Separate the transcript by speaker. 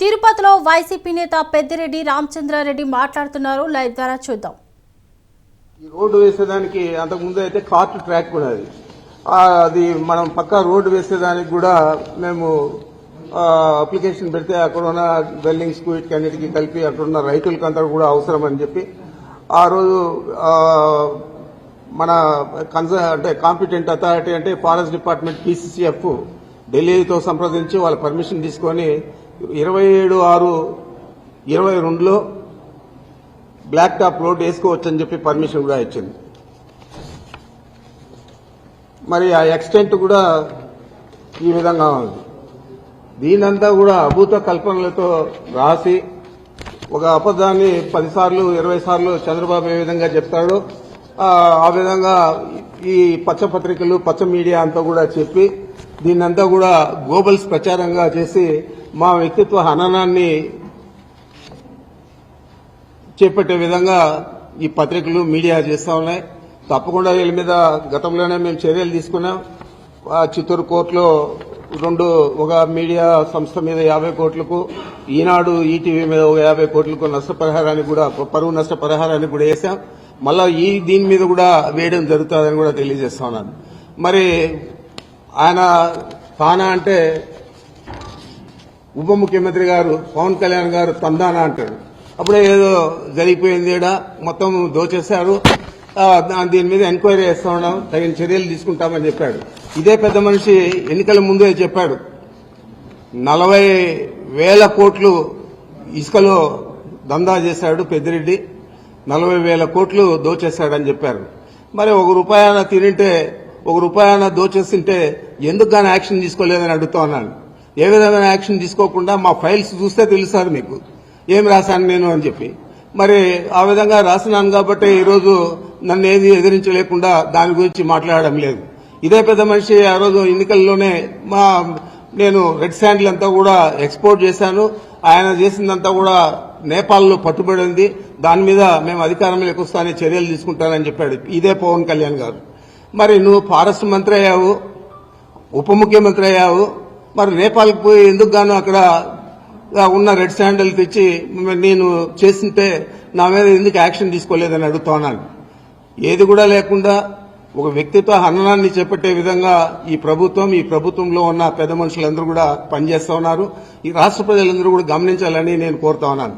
Speaker 1: తిరుపతిలో వైసీపీ నేత పెద్దిరెడ్డి రామచంద్రారెడ్డి మాట్లాడుతున్నారు. లైవ్ ద్వారా చూద్దాం.
Speaker 2: ఈ రోడ్డు వేసేదానికి అంతకుముందు అయితే కార్ట్ ట్రాక్ కూడా అది. అది మనం పక్క రోడ్డు వేసేదానికి కూడా మేము అప్లికేషన్ పెడితే అక్కడ ఉన్న వెల్డింగ్స్ వీటికి అన్నిటికీ కలిపి అక్కడ ఉన్న రైతులకి అంతా కూడా అవసరం అని చెప్పి ఆ రోజు మన కన్స అంటే కాంపిటెంట్ అథారిటీ అంటే ఫారెస్ట్ డిపార్ట్మెంట్ పీసీసీఎఫ్ ఢిల్లీతో సంప్రదించి వాళ్ళ పర్మిషన్ తీసుకొని ఇరవై ఏడు ఆరు ఇరవై రెండులో బ్లాక్ టాప్ రోడ్ వేసుకోవచ్చని చెప్పి పర్మిషన్ కూడా ఇచ్చింది. మరి ఆ ఎక్స్టెంట్ కూడా ఈ విధంగా ఉంది. దీనంతా కూడా అభూత కల్పనలతో రాసి ఒక అబద్ధాన్ని పదిసార్లు ఇరవై సార్లు చంద్రబాబు ఏ విధంగా చెప్తాడో ఆ, విధంగా ఈ పచ్చ పత్రికలు పచ్చ మీడియా అంతా కూడా చెప్పి దీన్నంతా కూడా గ్లోబల్స్ ప్రచారంగా చేసి మా వ్యక్తిత్వ హననాన్ని చేపట్టే విధంగా ఈ పత్రికలు మీడియా చేస్తా ఉన్నాయి. తప్పకుండా వీళ్ళ మీద గతంలోనే మేము చర్యలు తీసుకున్నాం. ఆ చిత్తూరు కోర్టులో రెండు ఒక మీడియా సంస్థ మీద యాభై కోట్లకు ఈనాడు ఈటీవీ మీద ఒక యాభై కోట్లకు నష్టపరిహారానికి కూడా పరువు నష్టపరిహారానికి కూడా వేసాం. మళ్ళా ఈ దీని మీద కూడా వేయడం జరుగుతుందని కూడా తెలియజేస్తా ఉన్నాను. మరి ఆయన తానా అంటే ఉప ముఖ్యమంత్రి గారు పవన్ కళ్యాణ్ గారు తందానా అంటాడు అప్పుడే ఏదో జరిగిపోయింది మొత్తం దోచేశారు. దీని మీద ఎంక్వైరీ చేస్తా ఉన్నాం తగిన చర్యలు తీసుకుంటామని చెప్పాడు. ఇదే పెద్ద మనిషి ఎన్నికల ముందే చెప్పాడు. నలభై వేల కోట్లు ఇసుకలో దందా చేశాడు పెద్దిరెడ్డి. నలభై వేల కోట్లు దోచేశాడని చెప్పారు. మరి ఒక రూపాయన తినింటే ఒక రూపాయన దోచేస్తుంటే ఎందుకు కానీ యాక్షన్ తీసుకోలేదని అడుగుతా ఉన్నాను. ఏ విధమైన యాక్షన్ తీసుకోకుండా మా ఫైల్స్ చూస్తే తెలుస్తుంది మీకు. ఏం రాశాను నేను అని చెప్పి. మరి ఆ విధంగా రాసినాను కాబట్టి ఈరోజు నన్ను ఏది ఎదిరించలేకుండా దాని గురించి మాట్లాడడం లేదు. ఇదే పెద్ద మనిషి ఆ రోజు ఎన్నికల్లోనే మా నేను రెడ్ శాండిల్ అంతా కూడా ఎక్స్పోర్ట్ చేశాను. ఆయన చేసిందంతా కూడా నేపాల్లో పట్టుబడి ఉంది. దాని మీద మేము అధికారంలోకి వస్తానే చర్యలు తీసుకుంటానని చెప్పాడు. ఇదే పవన్ కళ్యాణ్ గారు. మరి నువ్వు ఫారెస్ట్ మంత్రి అయ్యావు ఉప ముఖ్యమంత్రి అయ్యావు మరి నేపాల్కి పోయి ఎందుకు గాను అక్కడ ఉన్న రెడ్ శాండల్ తెచ్చి నేను చేస్తుంటే నా మీద ఎందుకు యాక్షన్ తీసుకోలేదని అడుగుతున్నాను ఏది కూడా లేకుండా ఒక వ్యక్తితో హననాన్ని చేపట్టే విధంగా ఈ ప్రభుత్వం ఈ ప్రభుత్వంలో ఉన్న పెద్ద మనుషులందరూ కూడా పనిచేస్తా ఉన్నారు. ఈ రాష్ట్ర ప్రజలందరూ కూడా గమనించాలని నేను కోరుతా ఉన్నాను.